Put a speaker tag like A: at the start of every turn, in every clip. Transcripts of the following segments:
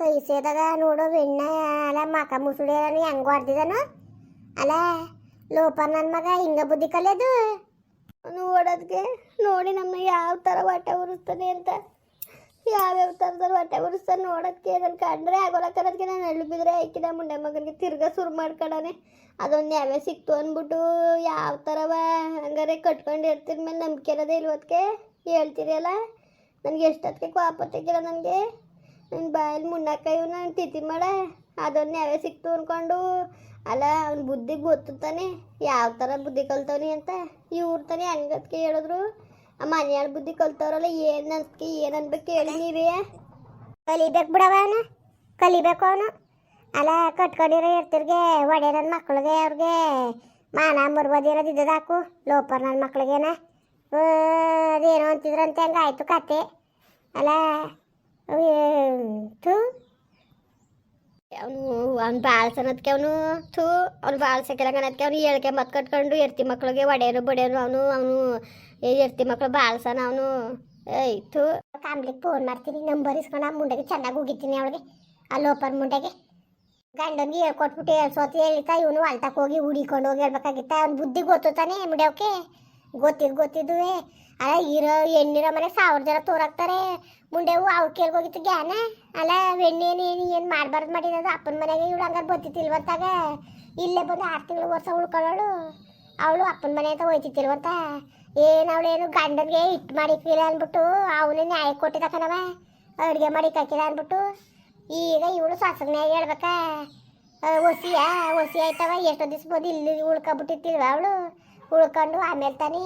A: ಕೈ ಸೇದಾಗ ನೋಡು, ಬೆಣ್ಣ, ಅಲ್ಲ, ಮಕ ಮುಸುಡಿ ಹೆಂಗೆ ಹೊಡ್ದಿದಾನು ಅಲ್ಲ ಲೋಪ ನನ್ನ ಮಗ ಹಿಂಗ ಬುದ್ಧಿ ಕಲಿಯೋದು?
B: ನೋಡೋದಕ್ಕೆ ನೋಡಿ ನಮ್ಮ ಯಾವ ಥರ ಹೊಟ್ಟೆ ಉರಿಸ್ತಾನೆ ಅಂತ. ಯಾವ್ಯಾವ ಥರದಲ್ಲಿ ಹೊಟ್ಟೆ ಉರಿಸ್ತಾನೆ ನೋಡೋದಕ್ಕೆ ಅದನ್ನು ಕಂಡ್ರೆ ಆಗೋಲಕ್ಕನದಕ್ಕೆ ನಾನು ಹಳ್ಳಿ ಬಿದ್ರೆ ಮುಂಡೆ ಮಗನಿಗೆ ತಿರ್ಗಾ ಸುರು ಮಾಡ್ಕೊಡೋಣ ಅದೊಂದು ಯಾವ್ಯಾವ ಸಿಕ್ತು ಅಂದ್ಬಿಟ್ಟು ಯಾವ ಥರವ ಹಂಗಾರೆ ಕಟ್ಕೊಂಡು ಇರ್ತಿದ ಮೇಲೆ ನಂಬಿಕೆ ಇರೋದೇ ಹೇಳ್ತೀರಿ ಅಲ್ಲ? ನನಗೆ ಎಷ್ಟೊತ್ತಿಗೆ ಕೋಪ ನನಗೆ? ನನ್ನ ಬಾಯಲ್ಲಿ ಇವ್ ನಾನು ತಿಥಿ ಮಾಡ. ಅದೊಂದು ಯಾವೇ ಸಿಕ್ತು ಅಂದ್ಕೊಂಡು ಅಲ್ಲ, ಅವ್ನ ಬುದ್ಧಿ ಗೊತ್ತು ತಾನೆ. ಯಾವ ಥರ ಬುದ್ಧಿ ಕಲ್ತವ್ನಿ ಅಂತ. ಇವ್ರ ತಾನೆ ಹಂಗದ್ಕೆ ಹೇಳಿದ್ರು? ಆ ಮನೆಯಾಳ ಬುದ್ಧಿ ಕಲ್ತವ್ರಲ್ಲ, ಏನು ಅನ್ಸ್ಕೆ, ಏನು ಅನ್ಬೇಕು ಹೇಳಿ ನೀವೇ.
A: ಕಲಿಬೇಕು ಬಿಡವ ಅವನು. ಕಲಿಬೇಕು ಅವನು. ಅಲ್ಲ, ಕಟ್ಕೊಂಡಿರೋ ಇರ್ತಿರ್ಗೆ ಒಡೆ ನನ್ನ ಮಕ್ಳಿಗೆ, ಅವ್ರಿಗೆ. ಮಾನ ಮುರ್ಬೋದಿರೋದು ಇದ್ದದ ಹಾಕು. ಲೋಪರ್ ನನ್ನ ಮಕ್ಳಿಗೇನ. ಅದೇನೋ ಅಂತಿದ್ರಂತೆ ಹಂಗೆ ಆಯಿತು ಕತೆ. ಅಲ್ಲ ಥು
B: ಅವನು ಅವ್ನು ಬಾಳ್ಸನದಕ್ಕೆ ಅವನು ಥೂ, ಅವ್ನು ಬಾಳ್ಸಕ್ಕಿರಂಗನದ್ಕೆ ಅವನು ಹೇಳ್ಕೆ ಮತ್ ಕಟ್ಕೊಂಡು ಎರ್ತಿ ಮಕ್ಳಿಗೆ ಒಡೆಯರು ಬಡಿಯೋರು ಅವನು ಅವನು ಎರ್ತಿ ಮಕ್ಳು ಬಾಳ್ಸನ ಅವನು. ಏಯ್, ಥೂ.
A: ಕಾಮ್ಲಿಗೆ ಫೋನ್ ಮಾಡ್ತೀನಿ ನಂಬರ್ ಇಸ್ಕೊಂಡು ಆ ಮುಂಡೆಗೆ ಚೆನ್ನಾಗಿ ಹೋಗಿದ್ದೀನಿ ಅವಳಿಗೆ, ಆ ಲೋಪರ್ ಮುಂಡೆಗೆ. ಗಂಡನಿಗೆ ಹೇಳ್ಕೊಟ್ಬಿಟ್ಟು ಹೇಳ್ಸೋತಿ ಹೇಳಿತಾ ಇವನು ಹೊಲ್ತಕ್ಕೆ ಹೋಗಿ ಹುಡಿಕೊಂಡು ಹೋಗಿ ಹೇಳ್ಬೇಕಾಗಿತ್ತ, ಅವ್ನ ಬುದ್ಧಿ ಗೊತ್ತಾನೆ ತಾನೇ ಮುಡಿಯೋಕೆ ಗೊತ್ತಿದ್ದು ಗೊತ್ತಿದ್ದುವೆ. ಅಲ್ಲ, ಇರೋ ಎಣ್ಣಿರೋ ಮನೆ ಸಾವಿರ ಜನ ತೋರಾಕ್ತಾರೆ. ಮುಂಡೆವು ಅವ್ರು ಕೇಳ್ಗೋಗಿತ್ತು ಗ್ಯಾನ? ಅಲ್ಲ, ಎಣ್ಣೆ ಏನು ಏನು ಮಾಡಬಾರ್ದು ಮಾಡಿರೋದು ಅಪ್ಪನ ಮನೆಗೆ ಇವಳು ಹಂಗಾರೆ ಬತ್ತಿತ್ತಿಲ್ವಂತಾಗ ಇಲ್ಲೇ ಬಂದು ಆರು ತಿಂಗಳು ವರ್ಷ ಉಳ್ಕೊಳ್ಳೋಳು. ಅವಳು ಅಪ್ಪನ ಮನೆ ಅಂತ ಹೋಯ್ತಿತ್ತಿಲ್ವಂತ ಏನು ಅವಳೇನು ಗಂಡನಿಗೆ ಇಟ್ಟು ಮಾಡಿಕ್ಕಿಲ್ಲ ಅಂದ್ಬಿಟ್ಟು ಅವನೇ ನ್ಯಾಯ ಕೊಟ್ಟಿದ್ದಕ್ಕನವ ಅಡುಗೆ ಮಾಡಿಕ್ಕಾಕಿಲ್ಲ ಅಂದ್ಬಿಟ್ಟು ಈಗ ಇವಳು ಸೊಸಗ್ನಾಗ ಹೇಳ್ಬೇಕಾ? ಒಸಿಯ ಒಸಿ ಆಯ್ತವ? ಎಷ್ಟೋ ದಿವ್ಸ ಬಂದು ಇಲ್ಲಿ ಉಳ್ಕೊಬಿಟ್ಟಿತ್ತಿಲ್ವ ಅವಳು? ಉಳ್ಕೊಂಡು ಆಮೇಲೆ ತಾನೇ,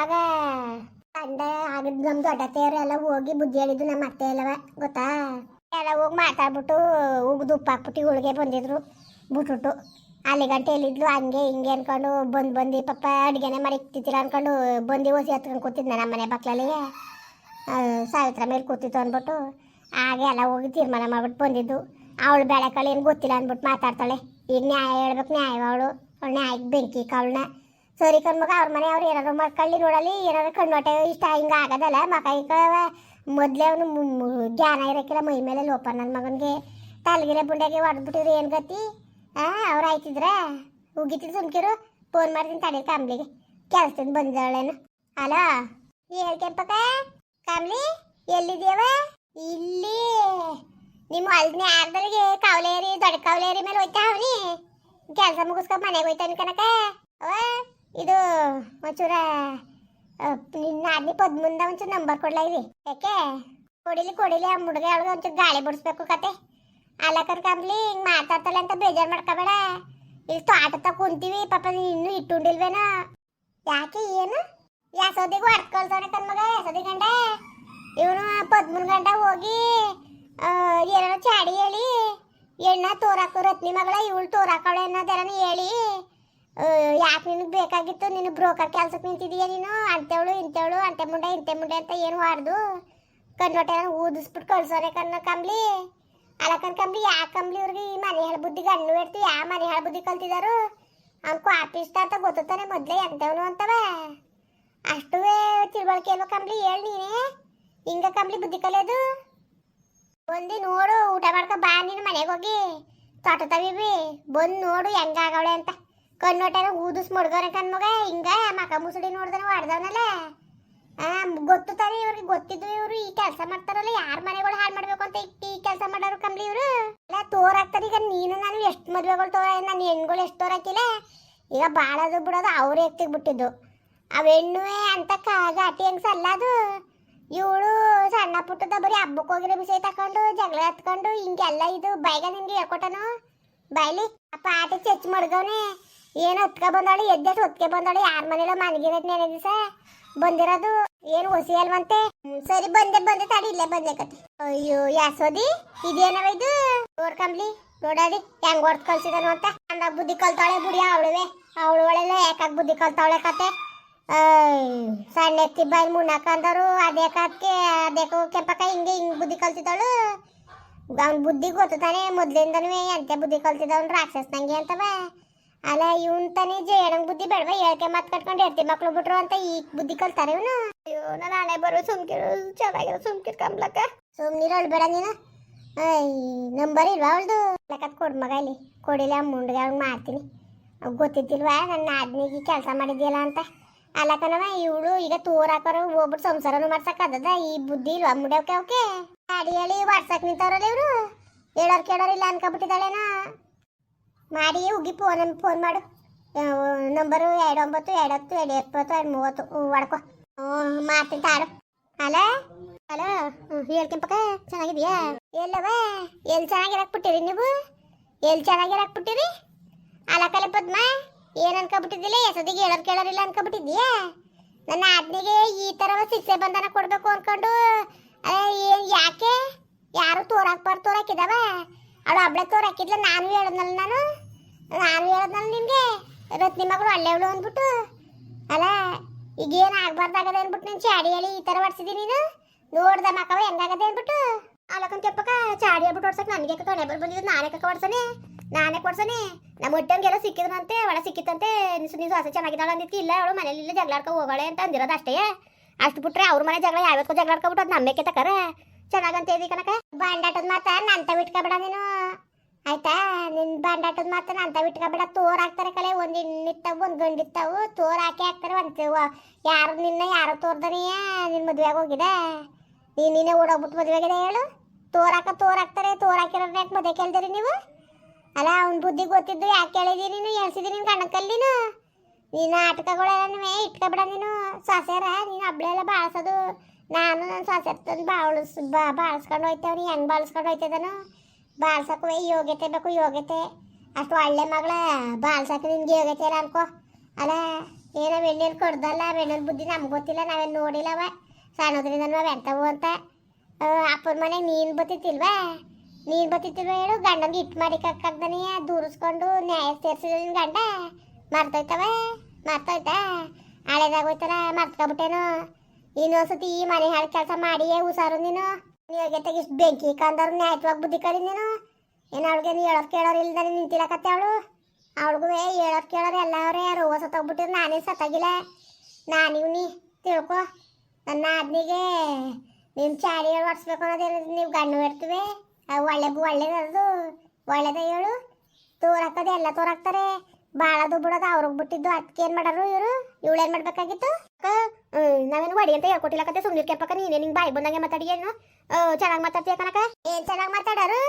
A: ಆಗ ಅಂದ ಆಗ ನಮ್ಮ ದೊಡ್ಡತೆಯವರು ಎಲ್ಲ ಹೋಗಿ ಬುದ್ಧಿ ಹೇಳಿದ್ದು ನಮ್ಮ ಅತ್ತೆ ಎಲ್ಲವ, ಗೊತ್ತಾ? ಎಲ್ಲ ಹೋಗಿ ಮಾತಾಡ್ಬಿಟ್ಟು ಉಗ್ದು ಉಪ್ಪು ಹಾಕ್ಬಿಟ್ಟು ಇವಳಿಗೆ ಬಂದಿದ್ರು ಬಿಟ್ಬಿಟ್ಟು. ಅಲ್ಲಿ ಗಂಟೆ ಎಲ್ಲಿದ್ಲು? ಹಂಗೆ ಹಿಂಗೆ ಅನ್ಕೊಂಡು ಬಂದು ಬಂದು ಪಪ್ಪ ಅಡುಗೆನೆ ಮಾಡಿ ಇಕ್ತಿದ್ದೀರ ಅನ್ಕೊಂಡು ಬಂದು ಓಸಿ ಹತ್ಕೊಂಡು ಕೂತಿದ್ದೆ ನಮ್ಮ ಮನೆ ಬಕ್ಲಲ್ಲಿಗೆ ಸಾವಿತ್ರ ಮೇಲೆ ಕೂತಿತ್ತು ಅಂದ್ಬಿಟ್ಟು ಹಾಗೆ ಎಲ್ಲ ಹೋಗಿ ತೀರ್ಮಾನ ಮಾಡ್ಬಿಟ್ಟು ಬಂದಿದ್ದು. ಅವಳು ಬೆಳೆಕಾಳು ಏನು ಗೊತ್ತಿಲ್ಲ ಅಂದ್ಬಿಟ್ಟು ಮಾತಾಡ್ತಾಳೆ. ಈಗ ನ್ಯಾಯ ಹೇಳ್ಬೇಕು ನ್ಯಾಯ ಅವಳು. ಅವಳು ನ್ಯಾಯಕ್ಕೆ ಬೆಂಕಿ ಕಾವಳನ್ನ ಸರಿ ಕಣ್ಮಗ ಅವ್ರ ಮನೆ ಅವ್ರು ಏನಾದ್ರು ಮಕ್ಕಳಿ ನೋಡಲಿ, ಏನಾದ್ರು ಕಣ್ಣೋಟೆ ಇಷ್ಟ, ಹಿಂಗೆ ಆಗೋದಲ್ಲ. ಮಕ ಈಗ ಮೊದಲೇ ಅವನು ಜ್ಞಾನ ಇರೋಕ್ಕಿಲ್ಲ ಮೈ ಮೇಲೆ ಲೋಪ ನನ್ನ ಮಗನಿಗೆ. ತಲೆಗಿಲೆ ಬುಂಡೆಗೆ ಹೊಡೆದ್ಬಿಟ್ಟಿದ್ರು ಏನು ಗತಿ? ಹಾಂ ಅವ್ರು ಆಯ್ತಿದ್ರ? ಉಗಿತಿದ್ರು ಸುಮ್ಕಿರು ಫೋನ್ ಮಾಡ್ತೀನಿ ತಡಿ ಕಾಮ್ಲಿಗೆ. ಕೆಲಸದಿಂದ ಬಂದಿದ್ದಾಳೇನು ಅಲೋ? ಹೇಳ್ಕೆಂಪಕ ಕಾಮ್ಲಿ, ಎಲ್ಲಿದ್ಯವ? ಇಲ್ಲಿ. ನಿಮ್ಮ ಹೊಲ್ದನೆ ಆರ್ದರಿಗೆ ಕಾವಲೇರಿ, ದೊಡ್ಡ ಕಾವಲೇರಿ ಮೇಲೆ ಹೋಯ್ತಾ ಅವನಿ. ಕೆಲಸ ಮುಗಿಸ್ಕೊಂಡು ಮನೆಗೆ ಹೋಯ್ತಾನೆ ಕನಕ ಅವ ಇದು ಒಂಚೂರ ನಿನ್ನ ಆದ್ನಿ ಪದ್ಮುಂದ ಒಂಚೂರು ನಂಬರ್ ಕೊಡ್ಲಾ ಇವಿ ಯಾಕೆ ಕೊಡಿಲಿ ಕೊಡಿಲಿ, ಆ ಹುಡುಗ ಅವಳಿಗೆ ಒಂಚೂರು ಗಾಳಿ ಬಿಡಿಸ್ಬೇಕು ಕತೆ. ಅಲ್ಲ ಕರ್ಕಂಬ್ಲಿ ಹಿಂಗ್ ಮಾತಾಡ್ತಾಳೆ ಅಂತ ಬೇಜಾರ್ ಮಾಡ್ಕೋಬೇಡ. ಇಲ್ಲಿ ತೋಟ ಕುಂತೀವಿ, ಪಾಪ ನೀನ್ ಇನ್ನೂ ಇಟ್ಟುಂಡಿಲ್ವೇನ. ಯಾಕೆ, ಏನು? ಯಸೋದಿಗೂ ಅಟ್ಕೊಳ್ತಾನೆ ತನ್ ಮಗ, ಯಾಸೋದಿ ಗಂಡ. ಇವನು ಪದ್ಮೂರು ಗಂಡ ಹೋಗಿ ಏನಾರ ಚಾಡಿ ಹೇಳಿ, ಎಣ್ಣ ತೋರಾಕು ರತ್ನಿ ಮಗಳ, ಇವಳು ತೋರಾಕವಳೆ ಅನ್ನೋದೆಲ್ಲ ಹೇಳಿ ಯಾಕೆ ನಿನಗೆ ಬೇಕಾಗಿತ್ತು? ನೀನು ಬ್ರೋಕರ್ ಕೆಲ್ಸಕ್ಕೆ ನಿಂತಿದೀಯ ನೀನು? ಅಂತೇಳು ಇಂತೇಳು ಅಂತೆ ಮುಂಡೆ, ಇಂತೆ ಮುಂಡೆ ಅಂತ ಏನು ಮಾಡ್ದು ಕಣ್ಣೊಟ್ಟೆ ಊದಿಸ್ಬಿಟ್ಟು ಕಳ್ಸೋರೆ ಕಣ್ಣು ಕಂಬ್ಲಿ ಅಲ್ಲ ಕಣ್ ಕಂಬ್ಲಿ ಯಾ ಕಂಬ್ಲಿ ಇವ್ರಿಗೆ? ಈ ಮನೆ ಹೇಳ ಬುದ್ಧಿ ಗಣ್ಣು ಇರ್ತಿ ಯಾ ಮನೆ ಹೇಳ ಬುದ್ಧಿ ಕಲ್ತಿದಾರು? ಅವ್ನು ಕಾಪಿ ಇಷ್ಟ ಅಂತ ಗೊತ್ತಾನೆ ಮೊದಲೇ ಎಂತವನು ಅಂತವ. ಅಷ್ಟು ತಿಳುವಳಿಕೆ ಕಂಬ್ಲಿ ಹೇಳಿ ನೀನೇ. ಹಿಂಗ ಕಂಬ್ಲಿ ಬುದ್ಧಿ ಕಲಿಯೋದು? ಬಂದು ನೋಡು, ಊಟ ಮಾಡ್ಕೊ ಬಾ ನೀನು ಮನೆಗೆ ಹೋಗಿ. ತೋಟ ತವಿಬಿ ಬಂದು ನೋಡು ಹೆಂಗಾಗವಳೆ ಅಂತ. ಕಣ್ಣೊಟ್ಟೆನ ಊದಿಸ್ ಮಡ್ಗವ್ರೆ ಕಣ್ಮಗ ಹಿಂಗ ಮಕ ಮುಸುಡಿ ನೋಡ್ದಾನೆ ಹೊಡ್ದವನಲ್ಲ ಗೊತ್ತು ತಾನೆ ಇವ್ರಿಗೆ, ಗೊತ್ತಿದ್ದು ಇವರು ಈ ಕೆಲಸ ಮಾಡ್ತಾರಲ್ಲ, ಯಾರ ಮನೆಗಳು ಹಾಳು ಮಾಡ್ಬೇಕು ಅಂತ ಈ- ಕೆಲಸ ಮಾಡೋರು ಕಂಬ್ಲಿ ಇವರು? ಅಲ್ಲ ತೋರಾಕ್ತಾರೆ ಈಗ ನೀನು ನಾನು ಎಷ್ಟು ಮದುವೆಗಳು ತೋರ ನನ್ನ ಹೆಣ್ಗಳು ಎಷ್ಟು ತೋರಾಕಿಲ್ಲ. ಈಗ ಬಾಳದು ಬಿಡೋದು, ಅವ್ರ ಎತ್ತಿಗೆ ಬಿಟ್ಟಿದ್ದು. ಅವ್ ಹೆಣ್ಣುವೆ ಅಂತ ಘಾಟಿ ಹೆಂಗ್ಸ ಅಲ್ಲ ಅದು ಇವಳು ಸಣ್ಣ ಪುಟ್ಟದ ಬರೀ ಹಬ್ಬಕ್ಕೆ ಹೋಗಿರೋ ಬಿಸಿ ತಕೊಂಡು, ಜಗಳ ಹತ್ಕೊಂಡು ಹಿಂಗೆಲ್ಲ ಇದು ಬೈಗ ನಿನ್ಗೆ ಹೇಳ್ಕೊಟ್ಟನು? ಬಾಯ್ಲಿ ಅಪ್ಪ ಆಟ ಚಚ್ಚಿ ಮಡ್ಗವ್ನೆ ಏನು ಹೊತ್ಕ ಬಂದಾಳು? ಎದ್ದೆಟ್ಟು ಹೊತ್ಕೆ ಬಂದಾಳು. ಯಾರ ಮನೇಲೋ ಮಲಗಿರೋದು ನೆನೆ ದಿವಸ. ಬಂದಿರೋದು ಏನು ಹೊಸಿ ಅಲ್ವಂತೆ? ಸರಿ, ಬಂದೆ ಬಂದೆ ತಡಿ ಇಲ್ಲೇ ಬಂದೆ ಕತೆ ಅಯ್ಯೋ, ಯಾಸೋದಿ? ಇದೇನವ ಇದು? ನೋಡ್ಕಂಬ್ಲಿ ನೋಡಾಡಿ, ಹೆಂಗ್ ಹೊಡ್ದ್ ಕಲ್ಸಿದನು ಅಂತ. ಅಂದಾಗ ಬುದ್ಧಿ ಕಲ್ತಾಳೆ ಬುಡಿ ಅವಳುವೆ. ಅವಳು ಒಳ್ಳೆಲ್ಲ ಯಾಕಾಗ್ ಬುದ್ಧಿ ಕಲ್ತಾವಳೆ ಕತೆ. ಸಣ್ಣ ಎತ್ತಿ ಬಾಯಿ ಮುನ್ನಕಂದರು ಅದೇ ಕತ್ಕೆ ಅದೇ ಕೆಂಪಕ್ಕ ಹಿಂಗೆ ಹಿಂಗ್ ಬುದ್ಧಿ ಕಲ್ತಿದ್ದಾಳು. ಅವ್ನ ಬುದ್ಧಿ ಗೊತ್ತು ತಾನೆ ಮೊದ್ಲಿಂದನೂ ಎಂತ ಬುದ್ಧಿ ಕಲ್ತಿದ್ದವನು ರಾಕ್ಷಸ್ನಂಗೆ ಅಂತವ. ಅಲ್ಲ ಇವನ್ ತಾನೇ ಜಯಣಂಗ್ ಬುದ್ಧಿ ಬೇಡವ? ಹೇಳ್ಕೆ ಮಾತ್ ಕಟ್ಕೊಂಡು ಎತ್ತಿ ಮಕ್ಳು ಬಿಟ್ರು ಅಂತ ಈ ಬುದ್ಧಿ ಕಲ್ತಾರೆ ಇವನು?
B: ಅಯ್ಯೋ ನಾನು ಹಣೆ ಬರೋ ಸುಮ್ಕಿರು ಚೆನ್ನಾಗಿರೋ ಸುಮ್ಕಿರ್ ಕಂಬ್ಲಕ್ಕ
A: ಸುಮ್ನಿರು ಬೇಡ ನೀನು. ನಂಬರ್ ಇಲ್ವಾ ಅವಳ್ದು? ಕೊಡ್ ಮಗ ಇಲ್ಲಿ. ಕೊಡಿಲ್ಲ ಮುಂಡ್ಗೆ ಅವ್ಳಿಗೆ ಮಾಡ್ತೀನಿ. ಅವ್ಗೆ ಗೊತ್ತಿದ್ದಿಲ್ವಾ? ನನ್ನ ಆದ್ನಿಗೆ ಕೆಲಸ ಮಾಡಿದ್ಯಲ್ಲ ಅಂತ. ಅಲ್ಲ ಕಣವ ಇವಳು ಈಗ ತೋರ್ ಹಾಕೋರು ಹೋಗ್ಬಿಟ್ಟು ಸಂಸಾರನು ಮಾಡ್ಸಕ್ಕದ ಈ ಬುದ್ಧಿ ಇಲ್ವಾ ಮುಡ್ಯಾವ್ಕೆ ಅವಕ್ಕೆ ಅಡಿ ಹೇಳಿ ವಾಟ್ಸಕ್ ನಿಂತವ್ರಲ್ಲ ಇವರು? ಹೇಳೋರ್ ಕೇಳೋರ್ ಇಲ್ಲ ಅನ್ಕೊಬಿಟ್ಟಿದ್ದಾಳೇನ ಮಾಡಿ ಹೋಗಿ ಫೋನ್ ಫೋನ್ ಮಾಡು. ನಂಬರು ಎರಡು ಒಂಬತ್ತು ಎರಡು ಹತ್ತು ಎರಡು ಎಪ್ಪತ್ತು ಎರಡು ಮೂವತ್ತು ಹೊಡ್ಕೊ ಮಾಡ್ತೀನಿ ತಾಡು ಹಲೋ ಹಲೋ ಹೇಳ್ಕೆಂಪಕ್ಕ ಚೆನ್ನಾಗಿದೆಯಾ ಎಲ್ಲವ ಎಲ್ಲಿ ಚೆನ್ನಾಗಿರಕ್ ಬಿಟ್ಟಿರಿ ನೀವು? ಎಲ್ಲಿ ಚೆನ್ನಾಗಿರಕ್ ಬಿಟ್ಟಿರಿ ಅಲ್ಲ ಕಲೆ ಪದ್ಮ? ಏನು ಅನ್ಕೊಬಿಟ್ಟಿದ್ದಿಲ್ಲ ಎಸದಿಗೆ ಹೇಳೋರ್ ಕೇಳೋರಿಲ್ಲ ಅನ್ಕೊಬಿಟ್ಟಿದ್ಯಾ ನನ್ನ ಆಜ್ಞೆಗೆ ಈ ಥರ ಶಿಕ್ಷೆ ಬಂಧನ ಕೊಡಬೇಕು ಅನ್ಕೊಂಡು. ಅರೆ, ಏನು ಯಾಕೆ? ಯಾರು ತೋರಾಕ್ಬಾರ್ದು ತೋರಾಕಿದಾವ? ಅವಳು ತೋರ್ ಹಾಕಿದ್ಲ ನಾನು ಹೇಳದ್ನಲ್ಲ ನಾನು? ನಾನು ಹೇಳದ್ನಲ್ಲ ನಿನ್ಗೆ? ನಿಮ್ಮ ಮಗಳು ಒಳ್ಳೆಯವಳು ಅಂದ್ಬಿಟ್ಟು? ಅಲ್ಲ ಈಗ ಏನು ಆಗ್ಬಾರ್ದಾಗದೆ ಅಂದ್ಬಿಟ್ಟು ನಿನ್ ಚಾಡಿ ಹೇಳಿ ಈ ಥರ ಹೊಡ್ಸಿದಿ ನೀನು? ನೋಡ್ದ ಮಕ್ಕವ ಹೆಂಗಾಗದೆ ಅಂದ್ಬಿಟ್ಟು? ಅಲ್ಲಕಂತ ಕೆಪ್ಪಕ ಚಾಡಿ ಹೇಳ್ಬಿಟ್ಟು ಹೊಡ್ಸಕ್ ನನಗೆ ಕಣೆ ಬಂದಿದ್ದು ನಾನೇ ಕಕ್ಕ ಹೊಡ್ಸನೆ ನಾನೇ ಕೊಡ್ಸನೆ ನಮ್ಮ ಒಟ್ಟಂಗೆಲ್ಲ ಸಿಕ್ಕಿದ್ರಂತೆ, ಒಳ ಸಿಕ್ಕಿತ್ತಂತೆ, ನಿಸು ನಿಸು ಹಸೆ ಚೆನ್ನಾಗಿದ್ದಾಳ ಅಂದಿತ್ತು, ಇಲ್ಲ ಅವಳು ಮನೇಲಿ ಇಲ್ಲ ಜಗಳಾಡ್ಕೊ ಹೋಗೋಳೆ ಅಂತ ಅಂದಿರೋದು ಅಷ್ಟೇ. ಅಷ್ಟು ಬಿಟ್ರೆ ಅವ್ರ ಮನೆ ಜಗಳ ಯಾವತ್ತೋ ಜಗಳಾಡ್ಕೊಬಿಟ್ಟು ಅದು ನಮ್ಮಕ್ಕೆ ತಕರ? ಚೆನ್ನಾಗಂತ ಹೇಳಿ ಕನಕ ಬಾಂಡಾಟದ ಮಾತ ನಂತ ಬಿಟ್ಕೊಬೇಡ ನೀನು. ಆಯ್ತಾ? ನಿನ್ ಬಾಂಡಾಟದ ಮಾತ ನಂತ ಬಿಟ್ಕೊಬೇಡ. ತೋರ್ ಹಾಕ್ತಾರೆ ಕಲೆ ಒಂದ್ ಹೆಣ್ಣಿತ್ತಾವು ಒಂದ್ ಗಂಡಿತ್ತಾವು. ತೋರ್ ಹಾಕಿ ಹಾಕ್ತಾರೆ ಒಂದ್ ಯಾರು ನಿನ್ನ, ಯಾರು ತೋರ್ದನಿಯ ನಿನ್ ಮದ್ವೆಗೆ ಹೋಗಿದೆ ನೀನ್ ನೀನೇ ಓಡೋಗ್ಬಿಟ್ಟು ಮದ್ವೆಗಿದೆ ಹೇಳು? ತೋರ್ ಹಾಕ, ತೋರ್ ಹಾಕ್ತಾರೆ. ತೋರ್ ಹಾಕಿರೋ ಯಾಕೆ ಮದುವೆ ಕೇಳ್ದಿರಿ ನೀವು? ಅಲ್ಲ, ಅವ್ನ ಬುದ್ಧಿ ಗೊತ್ತಿದ್ದು ಯಾಕೆ ಕೇಳಿದಿ ನೀನು? ಎಳ್ಸಿದಿ ನಿನ್ ಗಂಡಕ್ಕಲ್ಲಿ ನೀನು? ನೀನು ನೀವೇ ಇಟ್ಕೊಬೇಡ ನೀನು. ಸೊಸೆರ ನೀನು ಹಬ್ಳೆಲ್ಲ ಬಾಳ್ಸೋದು. ನಾನು ನನ್ನ ಸೊಸೆ ತಂದು ಬಾಳ್ಸ್ ಬಾ ಬಾಳ್ಸ್ಕೊಂಡು ಹೋಯ್ತೇವ್ ನೀ ಹೆಂಗೆ ಬಾಳ್ಸ್ಕೊಂಡು ಹೋಯ್ತದನು? ಬಾಳ್ಸಕ್ಕೂ ಯೋಗ್ಯತೆ ಬೇಕು ಯೋಗ್ಯತೆ. ಅಷ್ಟು ಒಳ್ಳೆ ಮಗಳ, ಬಾಳ್ಸಕ್ಕೆ ನಿನ್ಗೆ ಯೋಗ್ಯತೆ ಇಲ್ಲ ಅನ್ಕೋ. ಅಲ್ಲ, ಏನೋ ಬೆಣ್ಣೆಲ್ ಕೊಡ್ದಲ್ಲ ಬೆಣ್ಣೆಲ್ ಬುದ್ಧಿ ನಮ್ಗೆ ಗೊತ್ತಿಲ್ಲ, ನಾವೇನು ನೋಡಿಲ್ಲವ ಸಣ್ಣದ್ರಿಂದ ನಾವು ಎಂತವು ಅಂತ. ಅಪ್ಪನ ಮನೆಗೆ ನೀನು ಬತ್ತಿತ್ತಿಲ್ವಾ? ನೀನು ಬತ್ತಿತ್ತಿಲ್ವ ಹೇಳು, ಗಂಡನಿಗೆ ಇಟ್ಟು ಮಾಡಿ ಯಾ ದೂರಿಸ್ಕೊಂಡು ನ್ಯಾಯ ಸೇರಿಸಿದ ನಿನ್ನ ಗಂಡ. ಮರ್ತೋಯ್ತವ? ಮರ್ತೋಯ್ತಾ? ಹಳೇದಾಗೋಯ್ತಲ್ಲ, ಮರ್ತ್ಕೊಬಿಟ್ಟೇನು? ಇನ್ನೊಂದ್ಸತಿ ಈ ಮನೆ ಹಾಳು ಕೆಲಸ ಮಾಡಿ ಹುಷಾರು ನೀನು. ನೀವಾಗೆ ಇಷ್ಟು ಬೆಂಕಿ ಕಂದರು ನ್ಯಾಯವಾಗಿ ಬುದ್ಧಿ ಕಲಿ ನೀನು. ಏನು ಅವಳಿಗೆ ನೀ ಹೇಳೋದು ಕೇಳೋರು ಇಲ್ದಾನೆ ನಿಂತಿಲ್ಲಕತ್ತೆ ಅವಳು. ಅವಳಿಗೂ ಹೇಳೋದು ಕೇಳೋರು ಎಲ್ಲ ಅವರೇ ರೋಗ ಸತ್ತೋಗ್ಬಿಟ್ಟಿರು ನಾನೇ ಸತ್ತಾಗಿಲ್ಲ. ನಾನಿವ್ ನೀ ತಿಳ್ಕೊ. ನನ್ನ ಆದ್ನಿಗೆ ನಿಮ್ಮ ಚಾಡಿ ಹೇಳಿ ಒಡಿಸ್ಬೇಕು ಅನ್ನೋದೇನು ನೀವು ಗಣ್ಣು ಇಡ್ತೀವಿ ಒಳ್ಳೆಗೂ ಒಳ್ಳೇದದು, ಒಳ್ಳೇದ ಹೇಳು. ತೋರಾಕದು ಎಲ್ಲ ತೋರಾಕ್ತಾರೆ. ಬಾಳದು ಬಿಡೋದು ಅವ್ರಿಗೆ ಬಿಟ್ಟಿದ್ದು ಅದಕ್ಕೆ ಏನು ಮಾಡೋರು ಇವರು? ಇವಳೇನು ಮಾಡ್ಬೇಕಾಗಿತ್ತು? ಅಕ್ಕ, ನಾವೇನು ಒಡಿ ಅಂತ ಹೇಳ್ಕೊಟ್ಟಿಲ್ಲಕತ್ತೆ ಸುಮ್ಮನೆ ಕೆಪ್ಪಕ್ಕ ನೀನೇ ನಿಂಗೆ ಬಾಯಿ ಬಂದಂಗೆ ಮಾತಾಡಿ ಏನು? ಚೆನ್ನಾಗಿ ಮಾತಾಡ್ತೀಯ ಕನಕ ಏನು ಚೆನ್ನಾಗಿ ಮಾತಾಡೋರು?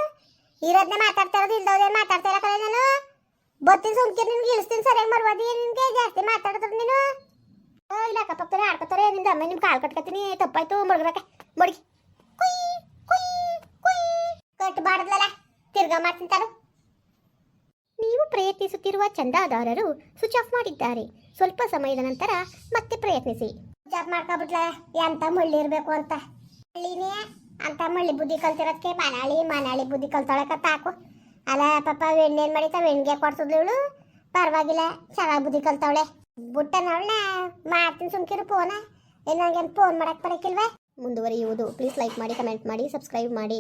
A: ಇರೋದನ್ನೇ ಮಾತಾಡ್ತಾ ಇರೋದು ಇಲ್ದೋದೇನು ಮಾತಾಡ್ತಾ ಇಲ್ಲ ಕಲೆ ನಾನು? ಬತ್ತೀನಿ ಸುಮ್ಕೆ ನಿನ್ಗೆ ಇಳಿಸ್ತೀನಿ ಸರಿಯಾಗಿ ಮರ್ವಾದಿ ನಿನ್ಗೆ? ಜಾಸ್ತಿ ಮಾತಾಡಿದ್ರು ನೀನು? ಓ, ಅಕ್ಕ ಅಕ್ಕಪಕ್ಕರೆ ಆಡ್ಕೊತಾರೆ ನಿಂದ ಅಮ್ಮ ನಿಮ್ ಕಾಲ್ ಕಟ್ಕತೀನಿ ತಪ್ಪಾಯ್ತು ಮಡ್ಗ್ರಕ್ಕೆ ಮುಡುಗಿ. ಕುಯ್ ಕುಯ್ ಕುಯ್. ಕಟ್ಬಾರ್ದಲ್ಲ ತಿರ್ಗಾ ಮಾಡ್ತೀನಿ ತಾನು. ಪ್ರಯತ್ನಿಸುತ್ತಿರುವ ಚಂದಾದಾರರು ಸ್ವಿಚ್ ಆಫ್ ಮಾಡಿದ್ದಾರೆ. ಸ್ವಲ್ಪ ಸಮಯದ ನಂತರ ಮತ್ತೆ ಪ್ರಯತ್ನಿಸಿ. ಆಫ್ ಮಾಡ್ಕೊಬಿಟ್ಲ ಎಂತ ಮಳ್ಳಿ ಇರಬೇಕು ಅಂತ. ಮಳ್ಳಿನೇ ಅಂತ ಮಳ್ಳಿ ಬುದ್ಧಿ ಕಲ್ತಿರೋದಕ್ಕೆ ಮನಾಳಿ ಮನಾಳಿ ಬುದ್ಧಿ ಕಲ್ತಾಳಕ ತಾಕು ಅಲ್ಲ ಪಾಪ ಏನು ಮಾಡಿತ ವೆಣ್ಗೆ ಕೊಡ್ಸಿದ್ಲು ಇವಳು. ಪರವಾಗಿಲ್ಲ ಚೆನ್ನಾಗಿ ಬುದ್ಧಿ ಕಲ್ತಾವಳೆ. ಬುಟ್ಟನವಳನ್ನ ಮಾಡ್ತೀನಿ ಸುಮ್ಕಿರು ಫೋನ ಏನ್ ಫೋನ್ ಮಾಡಕ್ಕೆ ಬರಕಿಲ್ವಾ?
B: ಮುಂದುವರಿಯುವುದು. ಪ್ಲೀಸ್ ಲೈಕ್ ಮಾಡಿ ಕಮೆಂಟ್ ಮಾಡಿ ಸಬ್ಸ್ಕ್ರೈಬ್ ಮಾಡಿ.